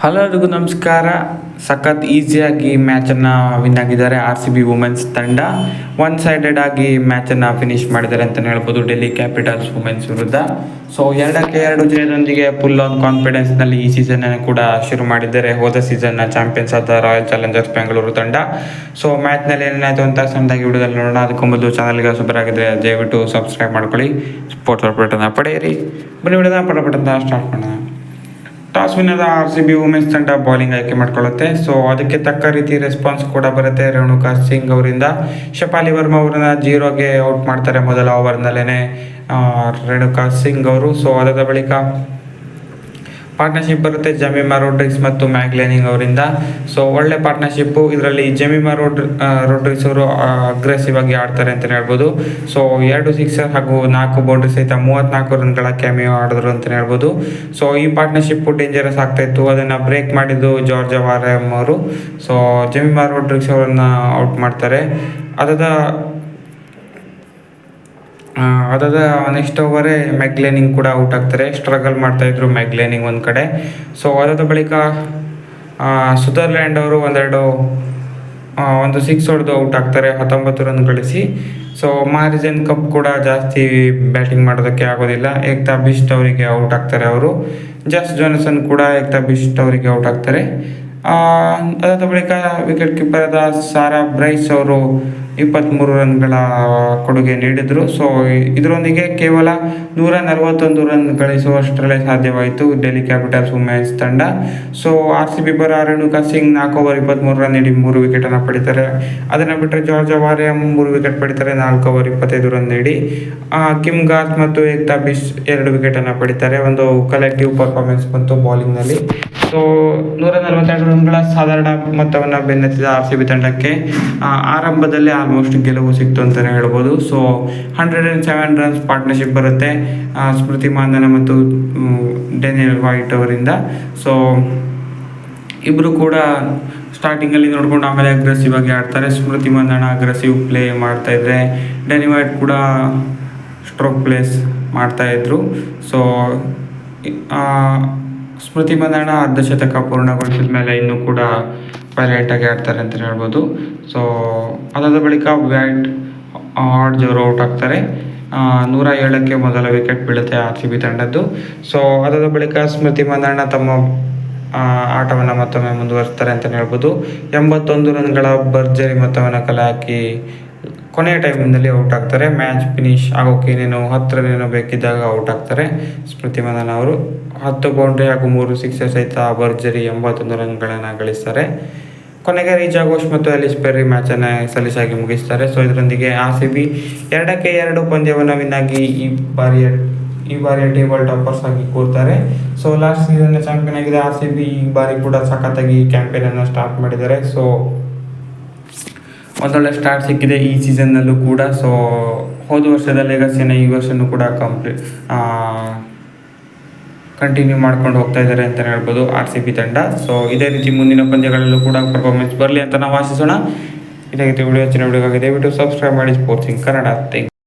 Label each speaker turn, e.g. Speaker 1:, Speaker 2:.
Speaker 1: Hello ಎಲ್ರಿಗೂ ನಮಸ್ಕಾರ. ಸಖತ್ ಈಸಿಯಾಗಿ ಮ್ಯಾಚನ್ನು ವಿನ್ ಆಗಿದ್ದಾರೆ ಆರ್ ಸಿ ಬಿ ವುಮೆನ್ಸ್ ತಂಡ. ಒನ್ ಸೈಡೆಡ್ ಆಗಿ ಮ್ಯಾಚನ್ನು ಫಿನಿಶ್ ಮಾಡಿದ್ದಾರೆ ಅಂತಲೇ ಹೇಳ್ಬೋದು ಡೆಲ್ಲಿ ಕ್ಯಾಪಿಟಲ್ಸ್ ವುಮೆನ್ಸ್ ವಿರುದ್ಧ. ಸೊ ಎರಡಕ್ಕೆ ಎರಡು ಜಯದೊಂದಿಗೆ ಫುಲ್ ಆನ್ ಕಾನ್ಫಿಡೆನ್ಸ್ನಲ್ಲಿ ಈ ಸೀಸನ್ ಕೂಡ ಶುರು ಮಾಡಿದ್ದಾರೆ. ಹೋದ ಸೀಸನ್ನ ಚಾಂಪಿಯನ್ಸ್ ಆದ ರಾಯಲ್ ಚಾಲೆಂಜರ್ಸ್ ಬೆಂಗಳೂರು ತಂಡ. ಸೊ ಮ್ಯಾಚ್ನಲ್ಲಿ ಏನಾಯಿತು ಅಂತ ಸಣ್ಣದಾಗಿ ವಿಡಿಯೋದಲ್ಲಿ ನೋಡೋಣ. ಅದಕ್ಕೂ ಮೊದಲು ಚಾನಲ್ಗೆ ಆಗಿದ್ರೆ ದಯವಿಟ್ಟು ಸಬ್ಸ್ಕ್ರೈಬ್ ಮಾಡ್ಕೊಳ್ಳಿ. ಸ್ಪೋರ್ಟ್ಸ್ ಅಪ್ಡೇಟನ್ನು ಪಡೆಯಿರಿ. ಬನ್ನಿ ವಿಡಿಯೋದ ಪಟ ಸ್ಟಾರ್ಟ್ ಮಾಡೋಣ. ಟಾಸ್ ವಿನ್ನದ ಆರ್ ಸಿ ಬಿ ವುಮೆನ್ಸ್ ತಂಡ ಬೌಲಿಂಗ್ ಆಯ್ಕೆ ಮಾಡ್ಕೊಳ್ಳುತ್ತೆ. ಸೊ ಅದಕ್ಕೆ ತಕ್ಕ ರೀತಿ ರೆಸ್ಪಾನ್ಸ್ ಕೂಡ ಬರುತ್ತೆ ರೇಣುಕಾ ಸಿಂಗ್ ಅವರಿಂದ. ಶಪಾಲಿ ವರ್ಮಾ ಅವರನ್ನ ಜೀರೋಗೆ ಔಟ್ ಮಾಡ್ತಾರೆ ಮೊದಲ ಓವರ್ನಲ್ಲೇ ರೇಣುಕಾ ಸಿಂಗ್ ಅವರು. ಸೊ ಅದಾದ ಬಳಿಕ ಪಾರ್ಟ್ನರ್ಶಿಪ್ ಬರುತ್ತೆ ಜಮೀಮಾ ರೋಡ್ರಿಕ್ಸ್ ಮತ್ತು ಮ್ಯಾಗ್ಲೇನಿಂಗ್ ಅವರಿಂದ. ಸೊ ಒಳ್ಳೆ ಪಾರ್ಟ್ನರ್ಶಿಪ್ಪು ಇದರಲ್ಲಿ ಜಮೀಮಾ ರೋಡ್ ರೋಡ್ರಿಕ್ಸ್ ಅವರು ಅಗ್ರೆಸಿವ್ ಆಗಿ ಆಡ್ತಾರೆ ಅಂತಲೇ ಹೇಳ್ಬೋದು. ಸೊ ಎರಡು ಸಿಕ್ಸರ್ ಹಾಗೂ ನಾಲ್ಕು ಬೌಂಡ್ರಿ ಸಹಿತ ಮೂವತ್ತ್ನಾಲ್ಕು ರನ್ಗಳ ಕ್ಯಾಮಿಯೋ ಆಡಿದ್ರು ಅಂತಲೇ ಹೇಳ್ಬೋದು. ಸೊ ಈ ಪಾರ್ಟ್ನರ್ಶಿಪ್ಪು ಡೇಂಜರಸ್ ಆಗ್ತಾ ಇತ್ತು. ಅದನ್ನು ಬ್ರೇಕ್ ಮಾಡಿದ್ದು ಜಾರ್ಜ್ ವಾರಮ್ ಅವರು. ಸೊ ಜಮೀಮಾ ರೋಡ್ರಿಕ್ಸ್ ಅವರನ್ನು ಔಟ್ ಮಾಡ್ತಾರೆ. ಅದಾದ ಅದಾದ ನೆಕ್ಸ್ಟ್ ಓವರೇ ಮ್ಯಾಗ್ಲೆನಿಂಗ್ ಕೂಡ ಔಟ್ ಆಗ್ತಾರೆ. ಸ್ಟ್ರಗಲ್ ಮಾಡ್ತಾಯಿದ್ರು ಮೆಗ್ಲೇನಿಂಗ್ ಒಂದು ಕಡೆ. ಸೊ ಅದಾದ ಬಳಿಕ ಸುದರ್ಲ್ಯಾಂಡ್ ಅವರು ಒಂದೆರಡು ಒಂದು ಸಿಕ್ಸ್ ಹೊಡೆದು ಔಟ್ ಆಗ್ತಾರೆ, ಹತ್ತೊಂಬತ್ತು ರನ್ ಗಳಿಸಿ. ಸೊ ಮಾರಿಜನ್ ಕಪ್ ಕೂಡ ಜಾಸ್ತಿ ಬ್ಯಾಟಿಂಗ್ ಮಾಡೋದಕ್ಕೆ ಆಗೋದಿಲ್ಲ. ಏಕ್ತಾ ಬಿಸ್ಟ್ ಅವರಿಗೆ ಔಟ್ ಆಗ್ತಾರೆ ಅವರು. ಜಸ್ ಜೋನಸನ್ ಕೂಡ ಏಕ್ತಾ ಬಿಸ್ಟ್ ಅವರಿಗೆ ಔಟ್ ಆಗ್ತಾರೆ. ಅದಾದ ಬಳಿಕ ವಿಕೆಟ್ ಕೀಪರ್ ಆದ ಸಾರಾ ಬ್ರೈಸ್ ಅವರು ಇಪ್ಪತ್ತ್ಮೂರು ರನ್ಗಳ ಕೊಡುಗೆ ನೀಡಿದರು. ಸೊ ಇದರೊಂದಿಗೆ ಕೇವಲ ನೂರ ನಲವತ್ತೊಂದು ರನ್ ಗಳಿಸುವಷ್ಟರಲ್ಲೇ ಸಾಧ್ಯವಾಯಿತು ಡೆಲ್ಲಿ ಕ್ಯಾಪಿಟಲ್ಸ್ ವುಮೆನ್ಸ್ ತಂಡ. ಸೊ ಆರ್ ಸಿ ಬಿ ಪರ ರೇಣುಕಾ ಸಿಂಗ್ ನಾಲ್ಕು ಓವರ್ ಇಪ್ಪತ್ತ್ಮೂರು ರನ್ ನೀಡಿ ಮೂರು ವಿಕೆಟನ್ನು ಪಡಿತಾರೆ ಅದನ್ನು ಬಿಟ್ಟರೆ ಜಾರ್ಜ್ ವಾರಿಯಮ್ ಮೂರು ವಿಕೆಟ್ ಪಡಿತಾರೆ ನಾಲ್ಕು ಓವರ್ ಇಪ್ಪತ್ತೈದು ರನ್ ನೀಡಿ. ಆ, ಕಿಮ್ ಗಾತ್ ಮತ್ತು ಏಕ್ತಾ ಬಿಶ್ ಎರಡು ವಿಕೆಟನ್ನು ಪಡಿತಾರೆ ಒಂದು ಕಲೆಕ್ಟಿವ್ ಪರ್ಫಾರ್ಮೆನ್ಸ್ ಬಂತು ಬೌಲಿಂಗ್ನಲ್ಲಿ ಸೊ ನೂರ ನಲವತ್ತೆರಡು ರನ್ಗಳ ಸಾಧಾರಣ ಮೊತ್ತವನ್ನು ಬೆನ್ನತ್ತಿದ ಆರ್ ಸಿ ಬಿ ತಂಡಕ್ಕೆ ಆ, ಆರಂಭದಲ್ಲೇ ಆಲ್ಮೋಸ್ಟ್ ಗೆಲುವು ಸಿಕ್ತು ಅಂತಲೇ ಹೇಳ್ಬೋದು. So hundred and seven runs partnership ಬರುತ್ತೆ. ಸ್ಮೃತಿ ಮಾಂದನ ಮತ್ತು ಡೆನಿಯಲ್ ವೈಟ್ ಅವರಿಂದ. ಸೊ ಇಬ್ಬರು ಕೂಡ ಸ್ಟಾರ್ಟಿಂಗಲ್ಲಿ ನೋಡ್ಕೊಂಡು ಆಮೇಲೆ ಅಗ್ರೆಸಿವ್ ಆಗಿ ಆಡ್ತಾರೆ. ಸ್ಮೃತಿ ಮಂದಣ ಅಗ್ರೆಸಿವ್ ಪ್ಲೇ ಮಾಡ್ತಾ ಇದ್ರೆ ಡೆನಿ ವೈಟ್ ಕೂಡ ಸ್ಟ್ರೋಕ್ ಪ್ಲೇಸ್ ಮಾಡ್ತಾಯಿದ್ರು ಸೊ ಸ್ಮೃತಿ ಮಂದಣ ಅರ್ಧ ಶತಕ ಪೂರ್ಣಗೊಳಿಸಿದ ಮೇಲೆ ಇನ್ನೂ ಕೂಡ ಪೈಲೈಟಾಗಿ ಆಡ್ತಾರೆ ಅಂತಲೇ ಹೇಳ್ಬೋದು. ಸೊ ಅದಾದ ಬಳಿಕ ವ್ಯಾಟ್ ಆಡ್ ಜೋರು ಔಟ್ ಆಗ್ತಾರೆ. ನೂರ ಏಳಕ್ಕೆ ಮೊದಲ ವಿಕೆಟ್ ಬೀಳುತ್ತೆ ಆರ್ ಸಿ ಬಿ ತಂಡದ್ದು. ಸೊ ಅದಾದ ಬಳಿಕ ಸ್ಮೃತಿ ಮಂದಣ್ಣ ತಮ್ಮ ಆಟವನ್ನು ಮತ್ತೊಮ್ಮೆ ಮುಂದುವರಿಸ್ತಾರೆ ಅಂತಲೇ ಹೇಳ್ಬೋದು. ಎಂಬತ್ತೊಂದು ರನ್ಗಳ ಭರ್ಜರಿ ಮೊತ್ತವನ್ನು ಕಲೆ ಹಾಕಿ ಕೊನೆಯ ಟೈಮಿನಲ್ಲಿ ಔಟ್ ಆಗ್ತಾರೆ. ಮ್ಯಾಚ್ ಫಿನಿಶ್ ಆಗೋಕೆ ಏನೇನೋ ಹತ್ತಿರನೇನೋ ರನ್ ಬೇಕಿದ್ದಾಗ ಔಟ್ ಆಗ್ತಾರೆ. ಸ್ಮೃತಿ ಮಂದನ ಅವರು ಹತ್ತು ಬೌಂಡ್ರಿ ಹಾಗೂ ಮೂರು ಸಿಕ್ಸರ್ ಸಹಿತ ಭರ್ಜರಿ ಎಂಬತ್ತೊಂದು ರನ್ಗಳನ್ನು ಗಳಿಸ್ತಾರೆ. ಕೊನೆಗೆ ರೀಜಾ ಘೋಷ್ ಮತ್ತು ಅಲಿಸ್ ಪೆರ್ರಿ ಮ್ಯಾಚನ್ನು ಸಲೀಸಾಗಿ ಮುಗಿಸ್ತಾರೆ. ಸೊ, ಇದರೊಂದಿಗೆ ಆರ್ ಸಿ ಬಿ ಎರಡಕ್ಕೆ ಎರಡು ಪಂದ್ಯವನ್ನು ವಿನ್ ಆಗಿ ಈ ಬಾರಿಯ ಈ ಬಾರಿಯ ಟೇಬಲ್ ಟಾಪರ್ಸ್ ಆಗಿ ಕೂರ್ತಾರೆ. ಸೊ ಲಾಸ್ಟ್ ಸೀಸನ್ ಚಾಂಪಿಯನ್ ಆಗಿದೆ ಆರ್ ಸಿ ಬಿ ಈ ಬಾರಿ ಕೂಡ ಸಖತ್ತಾಗಿ ಕ್ಯಾಂಪೇನನ್ನು ಸ್ಟಾರ್ಟ್ ಮಾಡಿದ್ದಾರೆ. ಸೊ ಒಂದೊಳ್ಳೆ ಸ್ಟಾರ್ಟ್ ಸಿಕ್ಕಿದೆ ಈ ಸೀಸನ್ನಲ್ಲೂ ಕೂಡ. ಸೊ ಹೋದ ವರ್ಷದ ಲೆಗಸಿನ ಈ ವರ್ಷನೂ ಕೂಡ ಕಂಪ್ಲೀಟ್ ಕಂಟಿನ್ಯೂ ಮಾಡ್ಕೊಂಡು ಹೋಗ್ತಾ ಇದ್ದಾರೆ ಅಂತ ಹೇಳ್ಬೋದು ಆರ್ ಸಿ ಬಿ ತಂಡ. ಸೊ ಇದೇ ರೀತಿ ಮುಂದಿನ ಪಂದ್ಯಗಳಲ್ಲೂ ಕೂಡ ಪರ್ಫಾರ್ಮೆನ್ಸ್ ಬರಲಿ ಅಂತ ನಾವು ಆಶಿಸೋಣ. ಇದೇ ರೀತಿ ವಿಡಿಯೋ ಹೆಚ್ಚಿನ ವಿಡಿಯೋಗಾಗಿ ದಯವಿಟ್ಟು ಸಬ್ಸ್ಕ್ರೈಬ್ ಮಾಡಿ. ಸ್ಪೋರ್ಟ್ಸಿಂಗ್ ಕನ್ನಡ ಥ್ಯಾಂಕ್